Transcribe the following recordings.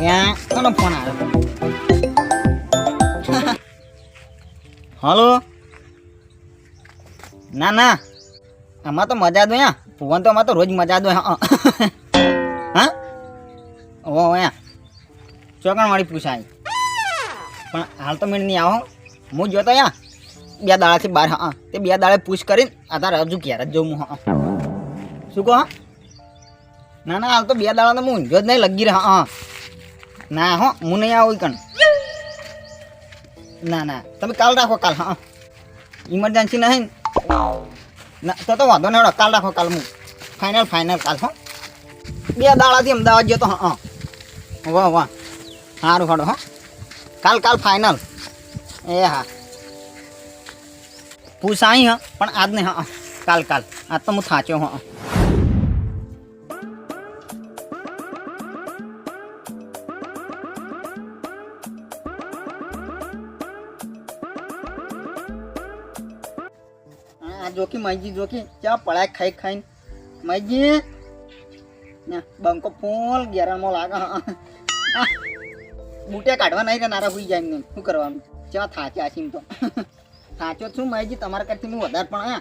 અહીંયા હલો? ના ના. આમાં તો મજા દો યા ભુવન તો આમાં તો રોજ મજા દો હા. ઓ અહીંયા. ચોકણવાળી પૂછાય. પણ હાલ તો મેં નહીં આવો, હું. જોતો યા બે દાડાથી બહાર, હા તે બે દાડે પૂછ કરીને અત્યારે હજુ ક્યારે જ જઉં હા શું કહો ના ના, હાલ તો બે દાડાનો હું ઊંઝો જ નહીં, લગી રહ્યા હા. ના, હો, હું નહીં આવું કણ ના ના, તમે કાલ રાખો કાલ, હા ઇમરજન્સી નહીં ના. તો તો વાંધો નહીં કાલ રાખો કાલ હું. ફાઇનલ ફાઇનલ કાલ, હો. બે દાડાથી અમદાવાદ જતો, હા વાહ વાહ. સારું હાડો હા. કાલ કાલ ફાઇનલ એ, હા. પૂછાઈ, હા, પણ આજ નહીં, હા કાલ કાલ. આજ તો હું થાચ્યો હા. આ જોકી જોખી, ચા પડાય ખાઈ ખાઈને. મઈજી બંકો ફૂલ ગેરામાં લાગે. બૂટે કાઢવા નહીં નારા હોઈ જાય શું કરવાનું? ચા થાચ્યા છીએ તો. સાચો છું મઈજી તમારા કરતી હું વધારે પણ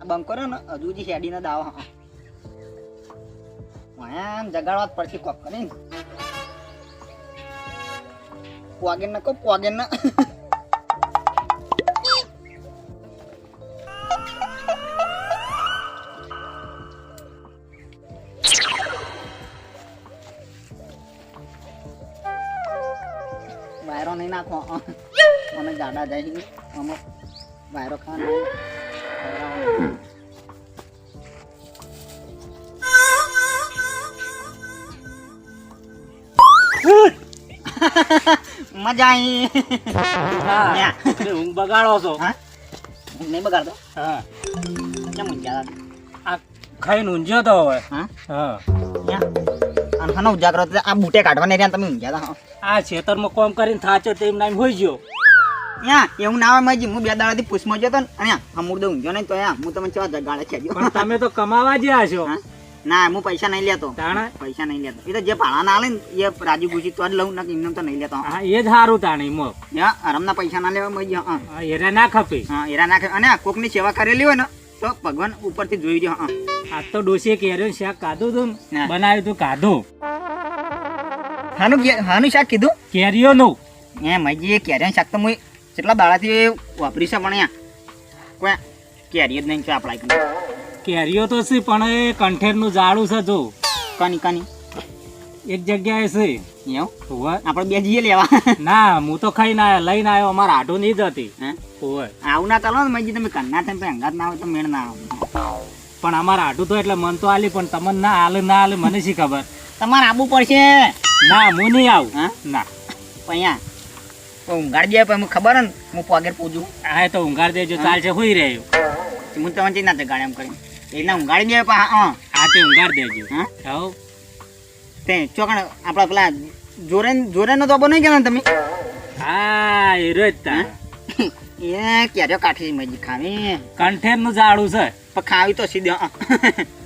આ બંકો રહ્યો ને હજુ જે શેડીનો દાવ. એમ જગાડવા જ પડશે કોક કરીને. કોગેન ને કહો કોગેન ના જાડા જાય છે અમે વાયરો ખાવાનો. મજા આવી. ઊંઘ બગાડો છો. હા? નહીં બગાડતો? હા. કેમ ઊંઘ્યા આ ખાઈને ઊંઝ્યો તો હવે. હા? હા. ન્યા. અને ઉજાગરો? આ બૂટે કાઢવા નહીં રહ્યા તમે ઊંઘ્યા હતા આ ખેતરમાં કોમ કરીને થાચો તેમ નામ હોઈ ગયો. યા એવું ના આવે મજી હું બે દાડાથી પૂછમાં જતો ને અને આ મુર્દો ઊંઘ્યો નહીં તો યા હું તમને ચવા ગાળે ખેડ્યો તમે તો કમાવા જ્યાં છો. ના હું પૈસા નહીં લેતો. પૈસા નહીં લેતો. એ તો જે ભાડા ના લે ને એ રાજી ગુજી તો જ લઉં ના એમને તો નહીં લેતો. એ જ સારું તાણે મો આરામના પૈસા ના લેવા મજી હા હા ના ખપે. હા એરા નાખે અને આ કોકની સેવા કરેલી હોય ને તો ભગવાન ઉપરથી જોઈ રહ્યો હા. આ તો ડોસીએ કેરીનું શાક કાધું તું ને. બનાવ્યું તું ખાધું હાનું હાનું શાક કીધું? કેરીઓનું. એ મજી કેરિયા શાક તો હું કેટલા દાડાથી વાપરી છે પણ અહીંયા? કોઈ કેરીઓ જ નહીં છે આપણા કેરીઓ તો છે પણ એ કંઠેરનું ઝાડું છે જો. કાની કાની? એક જગ્યાએ છે. એવું? હોવે. આપણે બે જઈએ લેવા. ના હું તો ખાઈને આવ્યો લઈને આવ્યો અમારા આટો નહીં જ હતી. હોવે. આવું ના ચાલો ને મજી તમે કન્ના પછી અંગાત ના આવે તો મેળ ના આવે. પણ અમારા આટું તો એટલે મન તો આલી પણ તમને ના હાલ ના હાલ મને શી ખબર? તમારે આવવું પડશે. ના હું નહીં આવું. હા? ના. પણ અહીંયા તો ઊંઘાડી જાય પછી ખબર ને હું પગેર પૂજું. આ તો ઊંઘાડ દેજો ચાલશે હોઈ રહ્યો હું તમને ચી ના જગાડે એમ કરી એના ઊંઘાડી જાય પણ હા હા. તે ઊંઘાડ દેજો. હા? તે ચોકણ આપણા પેલા જોરે જોરે નો તો નહીં કેતા તમે? હા એ રોજ તા. એ ક્યારે કાઠી મજી ખાવી. કંઠેરનું ઝાડું છે. પણ ખાવી તો સીધો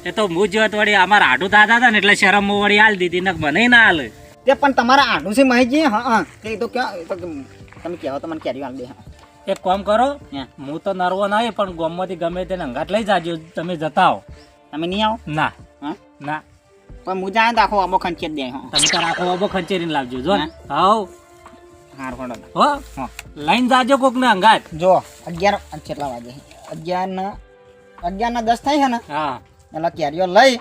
એ તો હું જોત વળી અમારા આટું દાદા હતા ને એટલે શરમ વળી હાલ દીધી ને મને ના હાલે તે પણ તમારા આડું છે માહિતી હા હા. તે તો ક્યાં તમે કહેવા તો મને ક્યારે હાલ દે હા. એક કામ કરો હા. તો નરવો ના પણ ગોમમાંથી ગમે તેને અંગાટ લઈ જાજો તમે જતા હો તમે નહીં આવો? ના. હા? ના. પણ હું જાય તો આખો આબો ખંચેર દે તમે તો આખો બાબો ખંચેરીને લાવજો જો ને. હાવ હારું હો. હા. લઈને જાજો કોક ને અંગાટ. જો અગિયાર કેટલા વાગે? અગિયાર ના અગિયાર ના દસ થાય છે ને? હા. એટલે કેરીઓ લઈ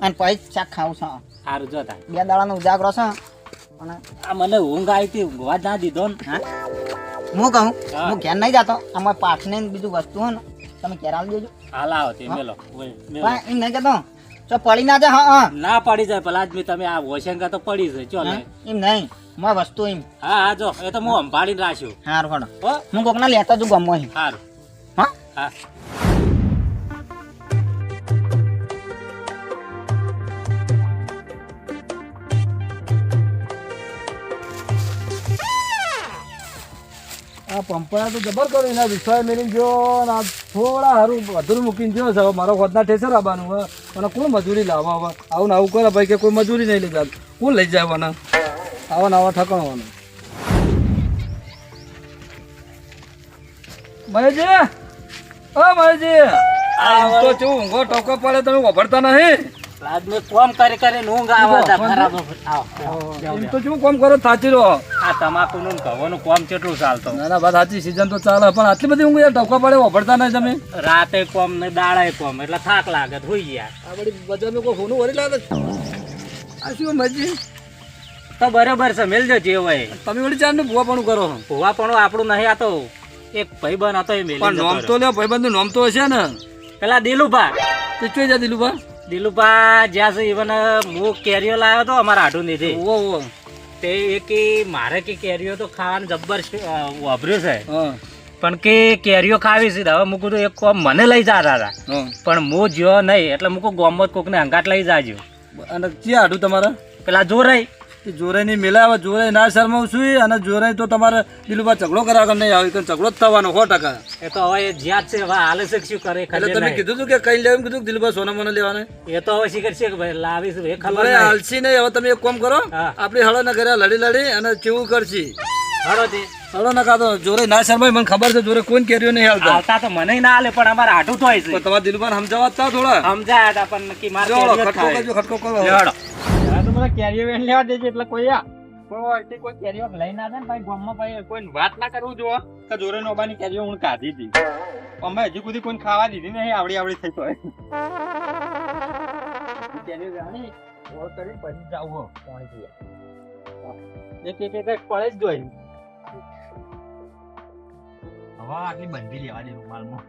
અને પછી શાક ખાવું છે. સારું જો બે દાડાનો ઉજાગરો છે. આ મને ઊંઘ આવી હતી ઊંઘવા જ ના દીધો ને. હા? હું કહું? હા. ઘેર નહીં જતો. અમારે પાઠ ને બીજું વસ્તુ હોય ને તમે ઘેર આવી દેજો. હાલ આવો તે મેલો. એમ નહીં કહેતો. તો પડી ના જાય હા ના પડી જાય પેલા આદમી તમે આ વોશંકા તો પડી જાય ચો એમ નહીં. માં વસ્તુ એમ. હા હા જો. એ તો હું સંભાળીને રાખ્યું. હારું હડો હો. હું કોકના લેતા છું ગમો અહીં સારું હા? હા. આ પંપરા તો જબર કરો એના વિશ્વાસ મેળીને જો આ થોડા હારું અધૂરું મૂકીને જો હવે મારો ખોદના ઠેસર આવવાનું હવે અને કોણ મજૂરી લાવવા હવે આવું ને આવું કરે ભાઈ કે કોઈ મજૂરી નહીં લઈ કોણ લઈ જવાના? આવા ને આવા ઠકણવાનું. મહેશજી! ઓ મહેશજી! તો ચેવું ઊંઘો ટોકો પડે, તમે વભરતા નહીં? મેં કોમ કરી કરે. નું ખરાબ એમ તો શું કોમ કરો થાચી રહો? આ તમાકુનું ને કોમ કેટલું ચાલતો? ના ના સાચી સિઝન તો ચાલે પણ આટલી બધી ઊંઘ યાર પડે વભરતા નહીં તમે. રાતે કોમ ને દાડે કોમ એટલે થાક લાગે હોઈ ગયા. આ બધી બજારમાં કોઈ હોનું વળી લાગે. આ શું મહેશજી તો બરોબર છે મેલજો જે હોય. તમે વળી ચારનું ભૂવાપણું કરો છો. ભૂવા પણ આપણું નહીં આ તો એક ભાઈબંધ હતો એ મેલી પણ નોમ તો રહ્યો. લ્યો ભાઈબંધનું નોમ તો હશે ને. પેલા દિલુભા. તે ચોઈ જા દિલુભા. દિલુભા જ્યાં છે ઇવન હું કેરીઓ લાવ્યો તો અમારા આઢું નીધે. ઓ ઓ તે એ કે મારે કે કેરીઓ તો ખાવાનું જબ્બર વાપર્યું છે. પણ કે કેરીઓ ખાવી છે હવે મૂકું તો એક કોમ મને લઈ જતા હતા પણ હું જ્યો નહીં એટલે મૂકું ગોમત કોકને અંગાટ લઈ જાજો. અને ક્યાં આડું તમારા? પેલા જો એ જોરાઈ નહીં મેલાવે જોરાઈ ના શરમાવું છું અને જોરાઈ તો તમારે દિલુભા ઝઘડો કરાવવા નહીં આવે ઝઘડો જ થવાનો સો ટકા. એ તો હવે જ્યાં છે હવે હાલે છે શું કરે એટલે તમે કીધું હતું કે કઈ લેવું કીધું કે દિલુભા સોના મને લેવાને? એ તો હવે શીખર છે કે ભાઈ લાવીશ એ ખબર હાલશી નહીં હવે તમે એક કામ કરો આપણે હળો કર્યા લડી લડી અને ચેવું કરશી. હળો તે. હળો ના કાતો જોરે ના શરમાય મને ખબર છે જોરે કોઈ કેરીઓ નહીં હાલતા. આવતા તો મને ના હાલે પણ અમારે આઠું તો હોય છે. તમારા દિલુભાઈ સમજાવતા થોડા. સમજાયા હતા પણ નક્કી મારે ખટકો કરજો ખટકો કરો. મને કેરીઓ વેણ લેવા દેજે એટલે કોઈ આ. કોઈ કોઈ કેરીઓ લઈ ના જાય ને ભાઈ ગામમાં ભાઈ કોઈ વાત ના કરવું જોવો. કે જોરે નોબાની કેરીઓ હું કાઢી હતી અમે હજી સુધી કોઈ ખાવા દીધી નહીં આવડી આવડી થઈ તો કેરીઓ જાણી ઓર કરી પછી જાવ પાણી પીવા એક એક એક એક પડે જ જોઈ હવા આટલી બંધી લેવા દે રૂમાલમાં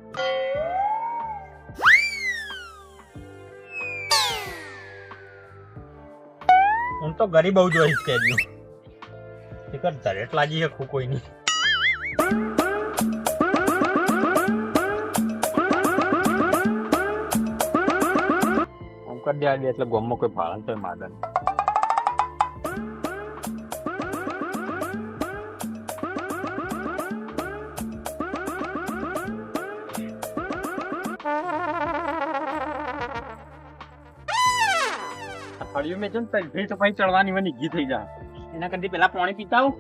હું તો ગરીબ બહુ જોઈશ કે ટિકટ ધરેટ લાગી છે કોઈ નહીં આમ કરી દે એટલે ગોમમાં કોઈ ભાળન તો માદન અઠવાડિયું મેં જો ને તઈ તો પછી ચડવાની મને ઘી થઈ જા એના કરતી પેલા પાણી પીતા આવું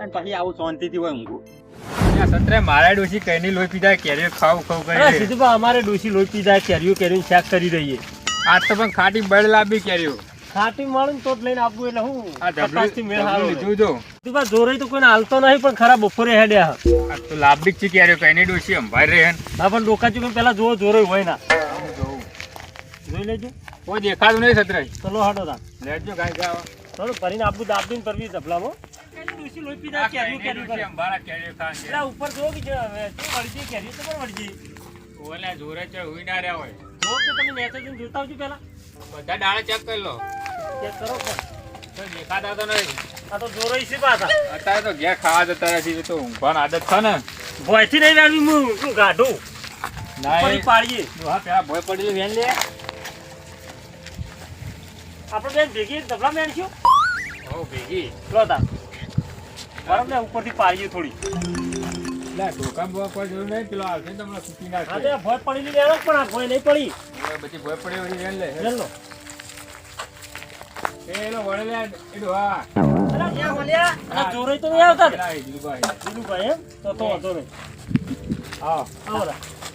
અને પછી આવું શાંતિથી હોય ઊંઘું સત્રે મારા ડોશી કઈની લોહી પીધા કેરીઓ ખાવ ખાવ અરે સીધું અમારે ડોસી લોહી પીધા કેરીઓ કેરીઓ શેક કરી રહીએ આજ તો પણ ખાટી બળ લાવી કેરીઓ. ખાટી માળું તો લઈને આપવું એટલે હું આ પચાસથી મેળ હારો લીધું જો. સીધું જોરે તો કોઈને હાલતો નહીં પણ ખરા બપોરે હેડ્યા આ. તો લાંબી જ છે કેરીઓ કઈની ડોશી અંભાઈ રહે હા પણ ડોકા ચૂકે પેલા જોવો જોરે હોય ના. જોઈ લેજો. કોઈ દેખાતું નહીં સત્રે ચલો હાડો તા લેજો ગાય જાવ ચલો કરીને આપું દાબદીન પરવી ધપલામાં ડોસી લોહી પીધા કેરીઓ કેરીઓ કરે અંબારા કેરીઓ ખાન એટલે ઉપર જો કે હવે શું વળજી કેરી તો પણ વળજી ઓલા જોરે છે હુઈ ના રહ્યા હોય. જો કે તમે નેચર જઈને જોતા આવજો પેલા બધા ડાળે ચેક કરી લો. ચેક કરો પણ દેખાતા તો નહીં. આ તો જોરો છે પાછા. અત્યારે તો ઘેર ખાવા જતા નથી તો ઊંઘવાની આદત છે ને. ભોયથી નહીં વેણવી હું શું ગાઢું. ના પાડીએ. હા પેલા ભોય પડી વેન લે. આપણે બેન ભેગી ધબલા મેણશું હો ભેગી. લો તા બરાબર ને ઉપરથી પાડીએ થોડી. લે ઢોકા બોકા કોઈ જોયું નહીં પેલો આવશે તમને સૂકી હા નાખશે તો ભોય લેવો પણ આ ભોય નહીં પડી. બધી ભોય પડી વળી લે. ચાલો પેલો વળે લે એ ડોહા. અલા ક્યાં જોરોય તો નહીં આવતા? ને? દિલુભાઈ. દિલુભાઈ એમ? તો તો વાંધો નહીં. આવો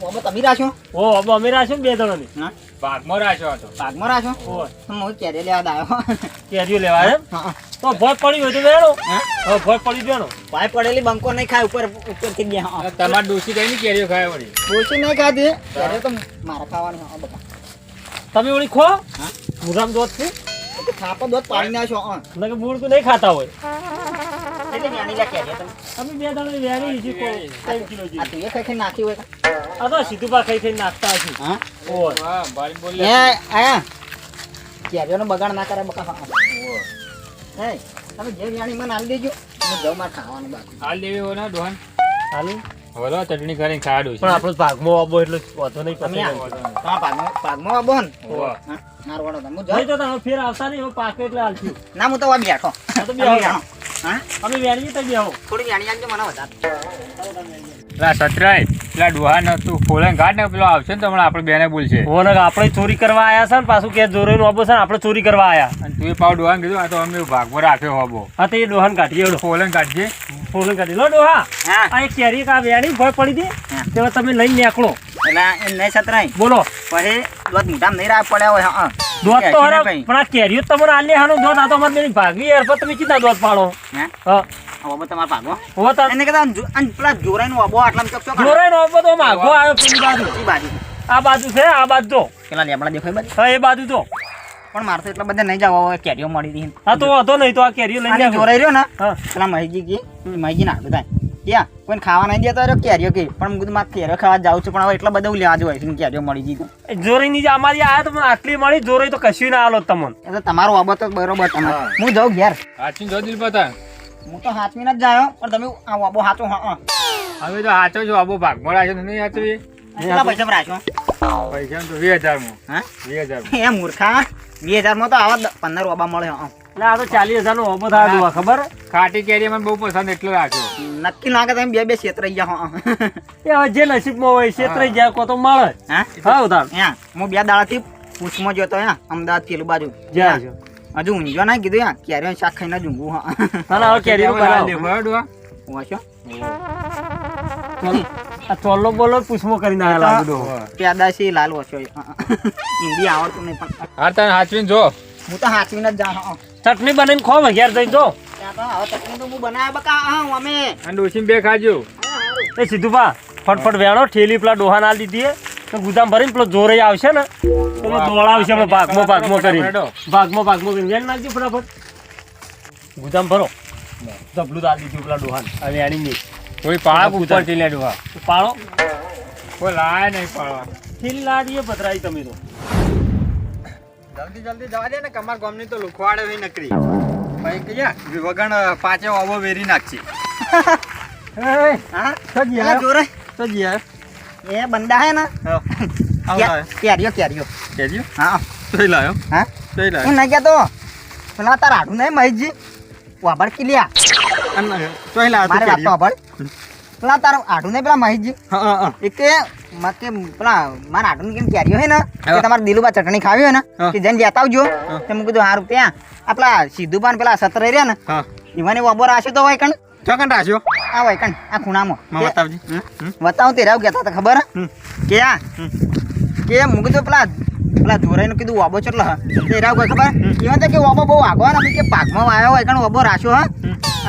અમે તમે રાખ્યો ઓ હવે અમે રાખ્યો ને બે જણાની? હા? ભાગમાં રાખ્યો હતો ભાગમાં રાખ્યો ઓય. હું કેરી લેવા દાયો. કેરીઓ લેવા એમ? તો ભોય પડી હોય તો વેણો હા? હવે ભોય પડી ભાઈ પડેલી બંકો નહીં ખાય ઉપર ઉપરથી ગયા હા. ડોસી કઈ ની કેરીઓ ખાય વળી? ડોસી નહીં ખાધી. કેરી તો મારા ખાવાની હા તમે ઓળી ખો? હા? મુરામ દોત છે એ થાપો દોત પાડી નાખ્યો નકે મૂળ તો નહીં ખાતા હોય. લે તમે. બે છે કોઈ ત્રણ કિલો આ તું એ ખાઈ ખાઈ નાખી હોય. આ તો સીધું પા ખાઈ ખાઈ નાખતા હશે. હા? ઓય. હા ભાઈ બોલ એ આયા કેરીઓનો બગાડ ના કરે બકા. હા હે. તમે જે વ્યાણી મને આલી દેજો. હું જાઉં મારે ખાવાનું બાકી. હાલ દેવી હોય ને ડોહન? હાલું. બોલો ચટણી કરીને ખાડું પણ આપણો ભાગમાં આવો એટલે વાંધો નહીં તમે પછી ને. વાળો તમે. હું તો તમે ફેર આવતા નહીં પાકે એટલે હાલશું. ના હું તો આ બેઠો. તો હા? અમે વેણીએ તો બેહો. થોડી જાણી જાણજો મને વધારે. પેલા સતરાય પેલા ડોહા ને તું ફોલન કાઢ ને પેલો આવશે ને તો આપણે બેને બોલશે. ઓને આપણે ચોરી કરવા આયા છે ને પાછું કે જોરે નું છે ને આપણે ચોરી કરવા આયા. અને તું પાવ ડોહાને કીધું આ તો અમે ભાગમાં રાખ્યો હોબો. હા તો એ ડોહાન કાઢીએ એવડો ફોલન કાઢજે. ફોન કાઢી લો ડોહા આ એક કેરી કા વેણી ભય પડી દી. તમે લઈને નીકળો. એટલે નહીં સતરાય. બોલો. પછી દોત મોઢામાં નહીં રાખ પડ્યા હોય હા દોત તો હરા? પણ આ કેરીઓ તમારે આલે હાનો દોત આ તો અમાર મેરી ભાગી યાર પણ તમે કીધા દોત પાડો. હે? હા. આ બાબત ભાગો. હો તો. એને કદા અન પેલા જોરાઈનો વાબો આટલા ચક ચક જોરાઈનો જોરાઈ તો માગો આવ્યો પેલી બાજુ. ઈ બાજુ. આ બાજુ છે આ બાજુ તો પેલા આપણા દેખાય બાજુ હા એ બાજુ તો પણ મારે તો એટલા બધા નહીં જાવ હવે કેરીઓ મળી હતી હા તો વાંધો નહીં તો આ કેરીઓ લઈને. જોરાઈ રહ્યો ને હા. પેલા મહીજી કી મહીજી ના બધા ત્યાં. કોઈ ખાવા નહીં દેતો રહ્યો કેરીઓ કે પણ હું મારે કેરીઓ ખાવા જાઉં છું પણ હવે એટલા બધા લેવા જવું હોય કેરીઓ મળી જઈ જોરી નહીં અમારી આયા તો આટલી મળી જોરી તો કશું ના આલો તમને. એટલે તમારો બાબત તો બરોબર તમે. હું. જાઉં ઘેર. હાચી જો દિલ પતા હું તો હાથવીને જ જાયો પણ તમે આ વાબો હાચો હા હવે તો હાચો છો આબો ભાગ મળ્યા છે નહીં હાચો એ કેટલા પૈસા રાખ્યો? પૈસા તો વીસ હજારમાં. હા? વીસ હજાર એ મૂર્ખા. વીસ હજારમાં તો આવા પંદર વાબા મળે હા. એટલે આ તો ચાલીસ હજાર નો ઓબો થાય ખબર? ખાટી કેરી મને બહુ પસંદ એટલો રાખ્યો. નક્કી ના કે તમે બે બે ક્ષેત્ર ગયા હા. એ હવે જે નસીબમાં હોય છેતરાઈ જાય કો તો મળે. હા? હા ઉધાર. હું બે દાડાથી પૂછમાં જોતો હા અમદાવાદ પેલું બાજુ. જ્યાં હજુ ઊંઝો ના કીધું યા ક્યારે શાક ખાઈને જ ઊંઘું હા. હા ના હવે કેરીનું કેરી બનાવો. વાંચો ચોલ્લો બોલો પૂછમો કરી ના લાગુ ડોહો. પેદાશી લાલ વાંચો હિન્દી આવડતું નહીં પણ. હાર તને હાચવીને જો. હું તો હાથવીને જ જા ચટણી બનાવીને ખો ઘેર જઈ જો. તો ચટણી તો હું બનાવ્યા બકા હા અમે. અને ડોસીને બે ખાજો. એ સીધું પા ફટફટ વેણો ઠેલી પેલા ડોહા ના લીધી તો ગુદામ ભરીને પેલો જોરે આવશે ને. તો દોડાવશે અમે ભાગમાં ભાગમાં કરીને. ભાગમાં ભાગમાં કરીને વેણ નાખજો ફટાફટ. ગુદામ ભરો. ડબલું દાલ દીધું પેલા ડોહા અને એની નહીં કોઈ પાળા ઉપર ટીલે ડોહા. પાળો. કોઈ લાય નહીં પાળવા. ઠીલ લાડીએ પધરાઈ તમે તો. જલ્દી જલ્દી જવા દે ને કમાર ગામની તો લુખવાડે હોય નકરી. ભાઈ કયા વગણ પાછે વાવો વેરી નાખશે. હા? જોરે તો એ બંદા હે ને? આવ કેરીઓ કેરીઓ હા. તોય લાયો. હા? તોય લાયો. હું કહેતો. પેલા તાર આઠું નહીં મહેશજી. વાબળ કિલિયા. તોય લાયો મારે વાત તો વાબડ પેલા તારો આઠું નહીં પેલા મહેશજી. હા કે કે પેલા મારા આટું કેમ કેરીઓ હે ને? કે. તમારે દિલુબા ચટણી ખાવી હોય ને. કે જઈને લેતા આવજો. તે મેં કીધું હારું ત્યાં. આ પેલા પણ પેલા સતર રહ્યા ને ઈવાને વબો રાખ્યો તો હોય કણ ચોકન રાખ્યો આ હોય કણ આ ખૂણામાં. બતાવજી. બતાવું તે રાવ કહેતા હતા ખબર? કે આ કે મું કીધું પેલા પેલા જોરાઈનું કીધું વાબો ચટલો હા. તે રાવ કોઈ ખબર? ઈવન તો કે વાબો બહુ આગો ને કે પાકમાં આવ્યો હોય કારણ વાબો રાખ્યો હા.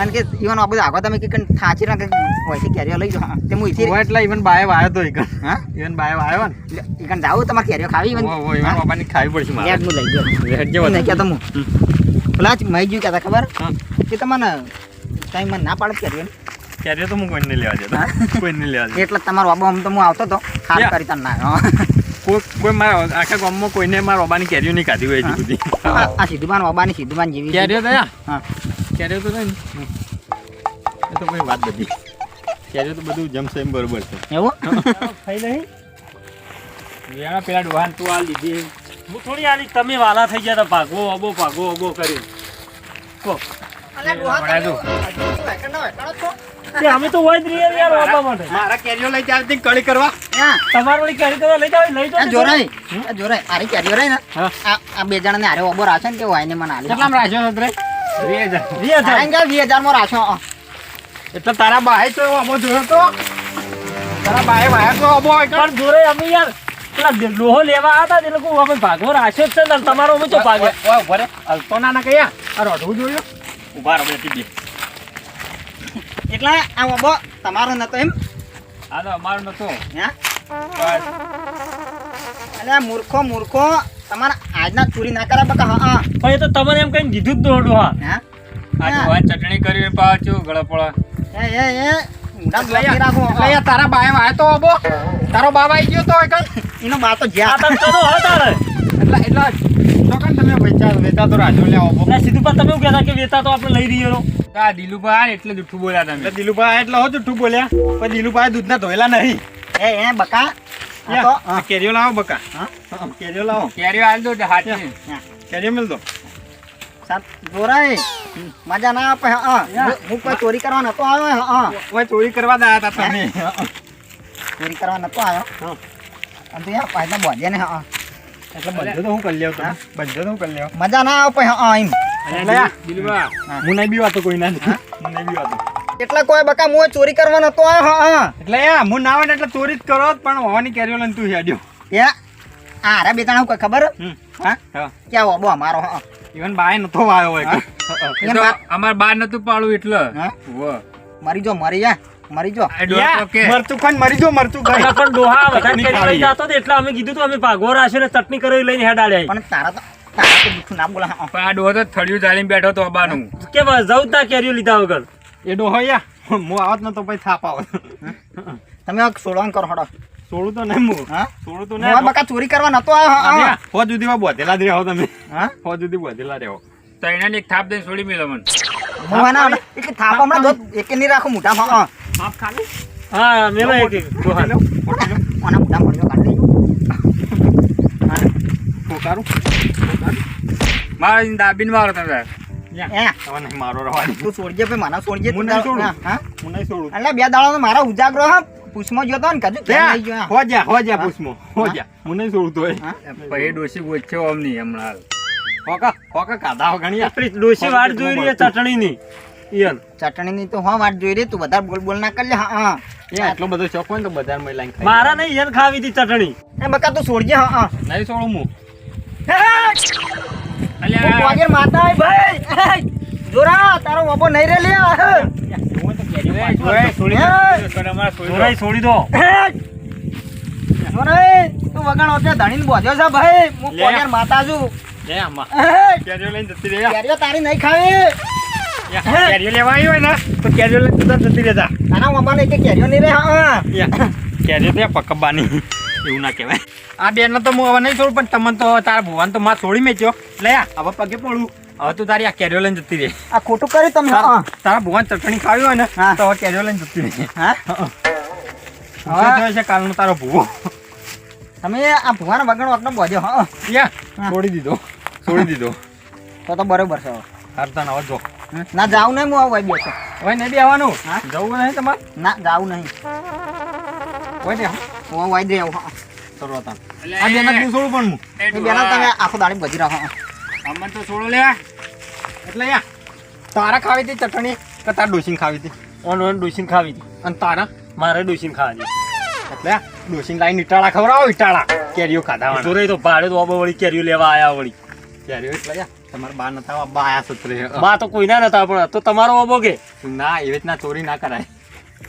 અને કે ઈવન વાબો આગો તમે કે કણ થાચી ના કે હોય કેરીઓ લઈ જાઓ હા. તે હું ઈથી એટલે ઈવન બાય વાયો તો ઈકન હા? ઈવન બાય વાયો ને. ઈ જાવ તમાર કેરીઓ ખાવી ઈવન? ઓ ઈવન બાબાની ખાવી પડશે મારે. લેટનું લઈ ગયો. લેટ જે ને કે હું. પેલા જ મહી ગયું કહેતા ખબર? કે તમને ટાઈમ ના પાડે કેરીઓ? કેરીઓ તો હું કોઈને લેવા જતો કોઈને લેવા જતો એટલે તમારો બાબો આમ તો હું આવતો તો ખાસ કરી તને ના કોઈ કોઈ મારા આખા ગામમાં કોઈને મારા બાબાની કેરીઓ નહીં કાઢી હોય હજી સુધી. આ સીધુબાન બાબાની સીધુબાન જેવી. કેરીઓ તો હા. કેરીઓ તો નહીં ને. એ તો કોઈ વાત બધી. કેરીઓ તો બધું જમશે એમ બરોબર છે. એવું? થઈ નહીં વેણા પેલા ડોહાને તું આ લીધી હું થોડી આલી. તમે વાલા થઈ ગયા તા ભાગવો અબો ભાગવો અબો કરી કહો તે અમે તો હોય જ રહીએ યાર આપવા માટે. મારા કેરીઓ લઈ ચાલતી કળી કરવા. તમારે વળી કેરી કરવા લઈ જાવ લઈ જાવ જોરાઈ જોરાઈ આરી કેરીઓ રહી ને આ આ બે જણાને આરે ઓબો રાખે ને કે હોય ને મને આલી કેટલામાં રાખ્યો હજાર. વીસ હજાર. કારણ કે રાખ્યો એટલે તારા ભાઈ તો ઓબો જોયો તો. તારા ભાઈ ભાઈ તો અમો પણ જોરે અમે યાર લોહો લેવા હતા તે લોકો અમે ભાગવો રાખ્યો જ છે ને તમારો અમે તો ભાગે ભરે અલ્પો ના ના કયા? રોડવું જોયું? ઊભા રહો બે એટલે આ ઓબો તમારો નતો એમ? આ તો અમારો નતો. હા? અને મૂર્ખો મૂર્ખો. તમારા આજના ચોરી ના કરે બકા હા. પણ એ તો તમને એમ કઈ દીધું જ દોડો હા. આજે હવે ચટણી કરી પાછું ગળો પડે એ એ એ બ્લોક રાખો એટલે તારા બાય વાયા તો અમો તારો બાબા આવી ગયો તો કઈ એનો બા તો જ્યાં તમે કરો હા તારે. એટલે એટલે ચોકન તમે વેચા વેતા તો રાખ્યો લે એટલે સીધું પર તમે કહેતા કે વેતા તો આપણે લઈ રહીએ આ દિલુભાઈ એટલે જુઠ્ઠું બોલ્યા તમે. દિલુભાઈ એટલે હો જુઠ્ઠું બોલ્યા. પણ દિલુભાઈ દૂધના ધોયેલા નહીં. એ એ બકા. તો કેરીઓ લાવો બકા. હા? હા, કેરીઓ લાવો. કેરીઓ આલ દો હાચી. કેરીઓ મેલ દો. સાત જોરાય. મજા ના આપે હા હું. કોઈ ચોરી કરવા નતો આવ્યો હા કોઈ ચોરી કરવા દા હતા તમે. ચોરી કરવા નતો આવ્યો? અને તું યાર પાછા બોજે ને હા. એટલે બંધો તો હું કરી લેવ તમે બંધો તો હું કરી લેવ મજા ના આપે હા એમ દિલવા. હું. નહીં બીવાતો કોઈ ના હું? નહીં બીવાતો. એટલે કોઈ બકા હું ચોરી કરવા નતો આવ્યો હા હા. એટલે યા હું ના આવે એટલે ચોરી જ કરો પણ હોવાની કેરીઓ લઈને તું હેડ્યો. યા આ રે બે કોઈ ખબર. હા? હા. ક્યાં ઓબો અમારો હા ઇવન બાય નતો આવ્યો હોય. વાત અમાર બાર નતું પાડું એટલે. હા? મરી જો મરી જા. મરી જો. આ ડોહા યા, તો કે મરચું ખાઈને મરી જો મરચું ખાઈ પણ ડોહા વધારે કેરી લઈ તો એટલે અમે કીધું તું અમે ભાગવો રાખ્યો ને ચટણી કરી લઈને હેડાડ્યા પણ તારા તો તારા તો દુઃખ ના બોલા આ ડોહો તો થળિયું ચાલીને બેઠો તો અબાનું. કે જવું જ કેરીઓ લીધા વગર. એ ડોહો યા હું આવત નતો પછી થાપ આવત તમે સોળવાન કરો હડો. સોળું તો નહીં હું હા? સોળું તો નહીં બકા ચોરી કરવા નતો આવ્યો હા હા. હો જુદી બોધેલા જ રહ્યો તમે. હા? હો જુદી બોધેલા રહ્યો તો એને એક થાપ દઈને છોડી મેળો મને. હું એક થાપ હમણાં એક નહીં રાખું મોઢામાં. હા માફ ખાલી. હા મેલો એક ઓના પડ્યો કાઢી લેજો. પોકારું મારે દાબીને મારો તમે. એ. હવે નહીં મારો હું. હા, હા? હું ઉજાગરો હા? પૂછમાં ગયો તો ને કજુ ક્યાં લઈ ગયો હા. હો હો? હો હું? નહીં હા? પછી ડોસી ગોચ્યો આમ હમણાં. હોકા હોકા કાધા ગણી પેલી ડોશી વાટ જોઈ રહી ચટણી ચટણીની. ઈયન. ચટણીની તો હા વાત જોઈ રહી તું બધા બોલ બોલ ના કરી હા હા. એટલો બધો શોખ હોય ને તો બજારમાં લાઈન ખાઈ મારા નહીં ઈયન ખાવી હતી ચટણી. એ બકા તું છોડજે હા હા. નહીં છોડું હું. અલ્યા. વાગેર માતા આય ભાઈ. જોરા તારો બાપો નહીં રે લે છોડી દો, જોરા તું વગણ હોતે ધણીને બોધ્યો છે ભાઈ. હું લે. વાગેર માતા છું. લે આમાં. કેરીઓ લઈને જતી રહે કેરીઓ તારી નહીં ખાવી. કેરીઓ લેવા આવી હોય ને તો કેરીઓ તું જતી રહેતા બાબાને કે કેરીઓ નહીં રહે? હા હા. યા, કેરીઓ તો પકવવાની એવું ના કહેવાય. આ બેન તો હું હવે નહીં છોડું પણ તમને તો તારા ભુવાન તો માં છોડી મેચ્યો લે હવે પગે પડું. હવે તું તારી આ કેરીઓ લઈને જતી રહે. આ ખોટું કર્યું તમે તારા ભુવાન ચટણી ખાવી હોય ને તો હવે કેરીઓ લઈને જતી રહે. હા? હવે? છે કાલનો તારો ભૂવો? તમે આ ભુવાના વગણ વાગનો બોધ્યો હા. છોડી દીધો. છોડી દીધો. તો તો બરોબર છે હવે. હારતા ના જો. ના જાઉં નહીં હું આવું ભાઈ બેસો હવે નહીં બેવાનું જવું નહીં તમારે? ના જાઉં નહીં. હોય દે હું વાઈ દે આવું સરો ચલો આ બેન જ છોડું પણ હું. બેના તમે આખો દાડી બજી રાખો અમને તો છોડો લેવા એટલે યા. તારા ખાવી હતી ચટણી કે તાર ડોસીન ખાવી હતી? ઓન ઓન ડોસીન ખાવી હતી. અને તારા? મારે ડોસીન ખાવાની એટલે ડોસીન લાઈન ઇટાળા ખવડાવો ઇટાળા કેરીઓ ખાધા જોરાઈ તો ભાડે તો વળી કેરીઓ લેવા આયા વળી. કેરીઓ એટલે યા. તમારે બા નતા બા આયા સત્રે. બા તો કોઈ ના નતા પણ તો તમારો આબો કે ના એવી રીતના ચોરી ના કરાય.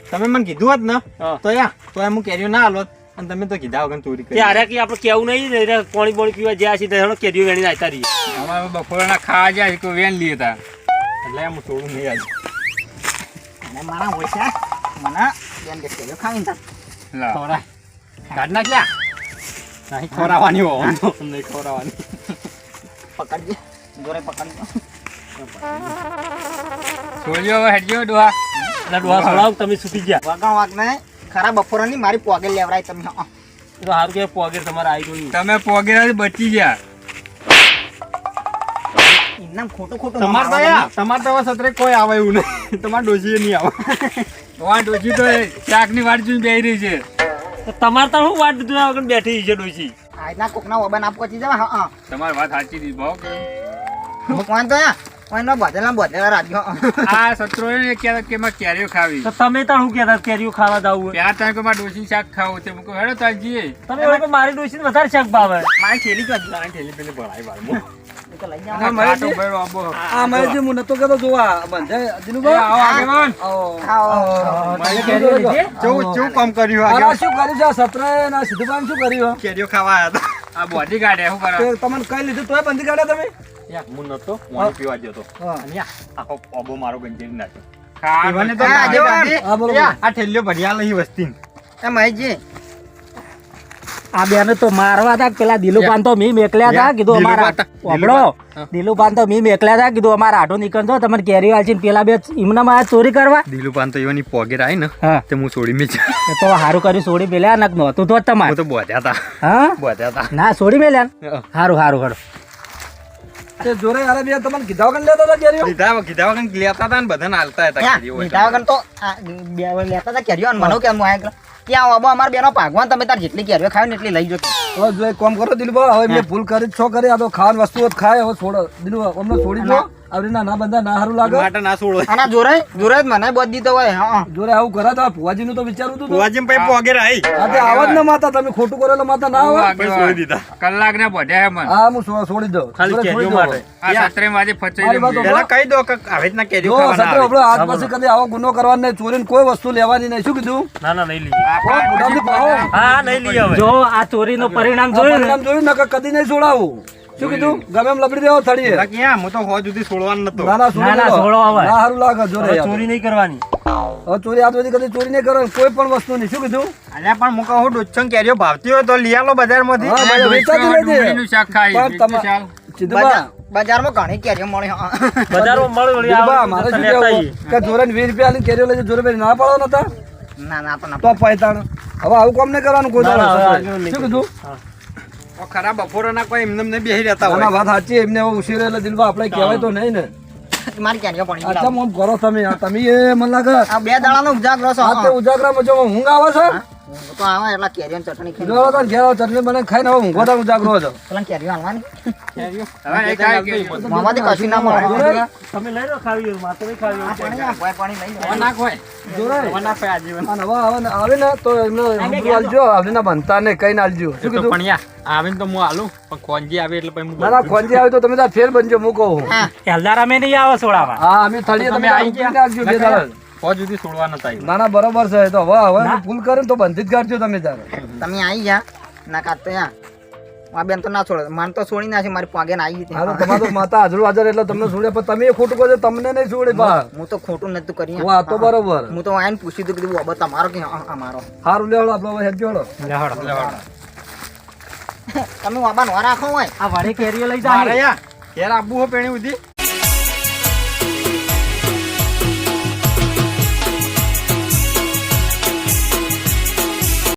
તમે મને કીધું હોત ને તો યા તો એમ હું કેરીઓ ના હાલોત અને તમે તો કીધા વગર ચોરી કરી. ત્યારે કે આપણે કેવું નહીં ને એટલે પાણી પાણી પીવા જ્યાં છે ત્યાં કેરીઓ વેણીને આવતા રહીએ. અમારે બપોરના ખાવા જાય કોઈ લઈએ તા. એટલે એમ હું છોડું નહીં અને મારા હોય છે મને બેન કે કેરીઓ ખાવી ને લા. કાઢ નાખ્યા નહીં ખવડાવવાની હો નહીં ખવડાવવાની. પકડજે. જોરે પકડજો છોડ્યો હવે હેડજો ડોહા. એટલે ડોહા છોડાવ તમે છૂટી ગયા. વગણ વાગ ને ખરા બપોરની મારી પોગે લેવરાય તમે હા. તો સારું કે પોગેર તમારે આવી ગયું. તમે પોગેરા બચી ગયા. એમનામ ખોટું ખોટું તમારે તો નમાડવાનું. યા તમારે તો હવે સત્રે કોઈ આવે એવું નહીં. તમારે ડોસીએ નહીં આવે. તો આ ડોસી તો શાકની વાટ જોઈને બેહી રહી છે. તો તમારે તો શું વાટ જોયા વગર બેઠી છે ડોસી આજના કોકના ઓબન આપ પચી જવા હા હા. તમારી વાત સાચી હતી ભાવ કોણ તો કોઈનો બધેલા બધેલા રાજ્યો. આ સત્રો ને કે કે માં કેરીઓ ખાવી. તો તમે તો શું કહેતા કેરીઓ ખાવા જાવું ત્યાં તમે કે માં ડોસી શાક ખાવું છે મૂકો હેડો તાર જઈએ તમે લોકો મારી ડોસીને વધારે શાક ભાવે? મારી થેલી જો તારે ઠેલી પેલી ભરાઈ કહેતો કાઢે તે તમને કઈ લીધું તો બંધી કાઢ્યા તમે? હું. નતો પાણી પીવા જતો અને આખો ઓબો મારો ગંજેરી નાખ્યો. ખાવાનું તો હા, ખાવાનું. આગેવાન. હા, બરોબર. યા, આ ઠેલીઓ ભર્યા લઈ વસ્તી. એ મહેશજી આ બેન તો મારવા હતા પેલા દિલુપાન તો મી મેકલ્યા હતા કીધું અમારા દિલુપાન તા- ઓબળો હા. દિલુપાન તો મી મેકલ્યા હતા કીધું અમારા આટો નીકળતો તમારે કેરી વાલચીને પેલા બે એમના માં ચોરી કરવા. દિલુપાન તો એવાની પોગેર આવી ને તે હું છોડી મેં તો સારું કર્યું છોડી મેલ્યા નક નહોતું તો તમારે. તો બોધ્યા હતા હા? બોધ્યા હતા ના છોડી મેલ્યા ને? હા. સારું સારું તે જોરે યાર બે તમને કીધા વગર લેતા હતા કેરીઓ? લીધા કીધા વગર લેતા હતા ને બધાને હાલતા હતા કેરીઓ લીધા વગર તો બે લેતા હતા કેરીઓ મને કેમ આયા ત્યાં આવો અમાર બેનો ભાગવાન તમે તાર જેટલી કેરીઓ ખાવ ને એટલી લઈ જો હવે જો એક કામ કરો દિલુભા હવે મેં ભૂલ કરી છો કરી આ તો ખાવાની વસ્તુઓ જ ખાય હવે છોડો. દિલુભા અમને છોડી દો. આવી રીતના ના બંધા ના હારું લાગે. માટે ના છોડો. આના જોરે જોરે જ મને બોધ દીધો હોય હા જોરે આવું કરે તો ફુવાજી નું તો વિચારું તું. ફુવાજી પછી પોગે રહી આ આવાજ ના માતા તમે ખોટું કરો એટલે માતા ના આવે. પછી છોડી દીધા. કલાક ને બોધે હે મને હા હું છોડી દઉં. ખાલી દઉં. માટે આ સત્રે માંથી ફચાઈ. તો પેલા કહી દો કે આવી રીતના કેરીઓ જો ખાવાના સત્રે આવે. આપણો આજ પછી કદી આવો ગુનો કરવાનો નહીં ચોરીને કોઈ વસ્તુ લેવાની નહીં. શું કીધું? ના ના નહીં લીધી. ઓ, હા નહીં લઈ હવે. જો આ ચોરીનું પરિણામ જોયું ને. પરિણામ જોયું ને કદી નહીં છોડાવું. શું કીધું ગમે એમ લબડી દેવો થડીએ. ક્યાં? હું તો હોજ સુધી છોડવાનું નતો. ના ના ના, ના, છોડો હવે. ના સારું લાગે જો ચોરી નહીં કરવાની. હવે ચોરી આજ બધી કદી ચોરી નહીં કરવાની કોઈ પણ વસ્તુ નહીં. શું કીધું? અલ્યા પણ હું કહું ડોચન કેરીઓ ભાવતી હોય તો લઈ આલો બજારમાંથી. હા, વેચાતી લેજે. શાક ખાઈ પણ બીજું તમા- શાક. સીધુબા, બજારમાં ઘણી કેરીઓ મળે બજારમાં મળે વળી સીધુબા, આ મારે શું કહેવું? કે જોરે વીસ રૂપિયા આલીને કેરીઓ લઈ જોરે ના પાડો નતા ના ના પણ તો પૈતાણ. હવે આવું કામ નહીં કરવાનું કોઈ શું કીધું? ખરા બપોરના કોઈ એમને એમને બેસી રહેતા હોય. વાત સાચી એમને ઉશીરે એટલે દિલવા આપણે કહેવાય તો નહીં ને. મારી ક્યાં મોમ કરો તમે તમે એ મને લાગે આ બે દાડાનો ઉજાગરો છો આ તે ઉજાગરામાં જો ઊંઘ આવે છે? તો આવા એટલા કેરીઓની ચટણી ખાઈ લો તો ઘેર ચટણી બને ખાઈને હવે ઊંઘો તો જાગરો છો. પેલા કેરીઓ હાલવાની? હવે એ કેરીઓ ગયું. મામાથી કશું ના મળે. તમે લઈ લો ખાવી મારે તો ખાવી પાણી પાણી લઈ આજીવન અને હવે આવે ને તો એમને આવડીને બનતા ને કઈ ના આલજો. શું કીધું? પણ યા આવીને તો હું આલું પણ ખોનજી આવે એટલે પછી ના ના ખોંજી આવે તો તમે તાર ફેર બનજો હું કહું. હા. અમે નહીં આવે છોડાવા હા અમે થળીએ તમે આવી ગયા. આવજો બે દાડા. સુધી છોડવા નતા ના ના બરોબર છે. તો હવે હવે ફૂલ કરે તો બંધી જ કાઢજો તમે તારે તમે આવી જા. ના કાઢતો યા. આ બેન તો ના છોડે. મને તો છોડી નાખી મારી પાગે ના આવી હા તો તમારે તો માતા હાજર હાજર એટલે તમને છોડે પણ તમે ખોટું કહો તમને નહીં છોડે બા હું તો ખોટું નતું કરી વાહ તો બરોબર. હું તો આઈને પૂછી હતું કીધું બાબા તમારો કે હા, અમારો સારું લેવડો આપડે હેડ જોડો. તમે વાબા નો રાખો હોય. આ વાળી કેરીઓ લઈ આબુ હો પેણી ઉધી.